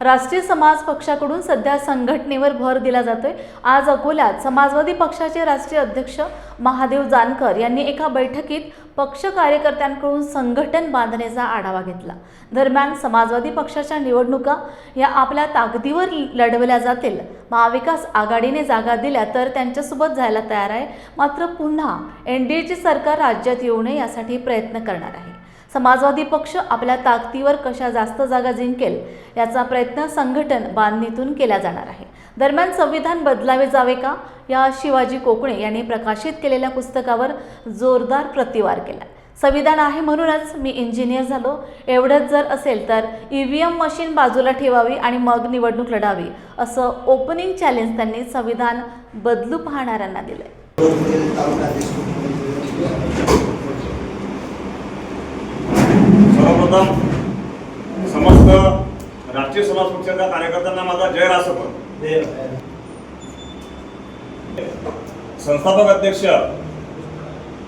राष्ट्रीय समाज पक्षाकडून सध्या संघटनेवर भर दिला जातोय. आज अकोल्यात समाजवादी पक्षाचे राष्ट्रीय अध्यक्ष महादेव जानकर यांनी एका बैठकीत पक्ष कार्यकर्त्यांकडून संघटन बांधण्याचा आढावा घेतला. दरम्यान समाजवादी पक्षाच्या निवडणुका या आपल्या ताकदीवर लढवल्या जातील. महाविकास आघाडीने जागा दिल्या तर त्यांच्यासोबत जायला तयार आहे. मात्र पुन्हा एन डी एचे सरकार राज्यात येऊ नये यासाठी प्रयत्न करणार आहे. समाजवादी पक्ष आपल्या ताकदीवर कशा जास्त जागा जिंकेल याचा प्रयत्न संघटन बांधणीतून केला जाणार आहे. दरम्यान संविधान बदलावे जावे का? या शिवाजी कोकणे यांनी प्रकाशित केलेल्या पुस्तकावर जोरदार प्रतिवार केला संविधान आहे म्हणूनच मी इंजिनियर झालो. एवढंच जर असेल तर ई व्ही एम मशीन बाजूला ठेवावी आणि मग निवडणूक लढावी असं ओपनिंग चॅलेंज त्यांनी संविधान बदलू पाहणाऱ्यांना दिलं सर्वप्रथम समस्त राष्ट्रीय समाज पक्षाच्या कार्यकर्त्यांना माझा जय रासप संस्थापक अध्यक्ष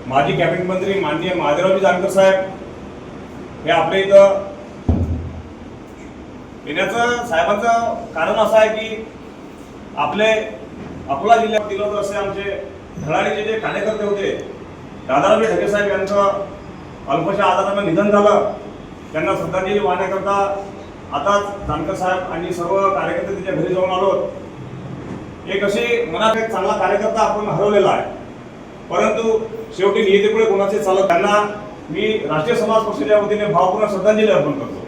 माजी कॅबिनेट मंत्री माननीय महादेवरावजी जानकर साहेब हे आपल्या इथं येण्याचं साहेबांचं कारण असं आहे की आपले अकोला जिल्ह्यात दिलं होतं असे आमचे धडाडीचे जे कार्यकर्ते होते दादारावजी ढगे साहेब यांचं अल्पशा आजारानं निधन झालं. त्यांना श्रद्धांजली वाहण्याकरता आताच जानकर साहेब आणि सर्व कार्यकर्ते त्याच्या घरी जाऊन आलो. एक अशी मनात एक चांगला कार्यकर्ता आपण हरवलेला आहे. परंतु शेवटी नियतीपुढे कोणाचे चालत त्यांना मी राष्ट्रीय समाज पक्षाच्या वतीने भावपूर्ण श्रद्धांजली अर्पण करतो.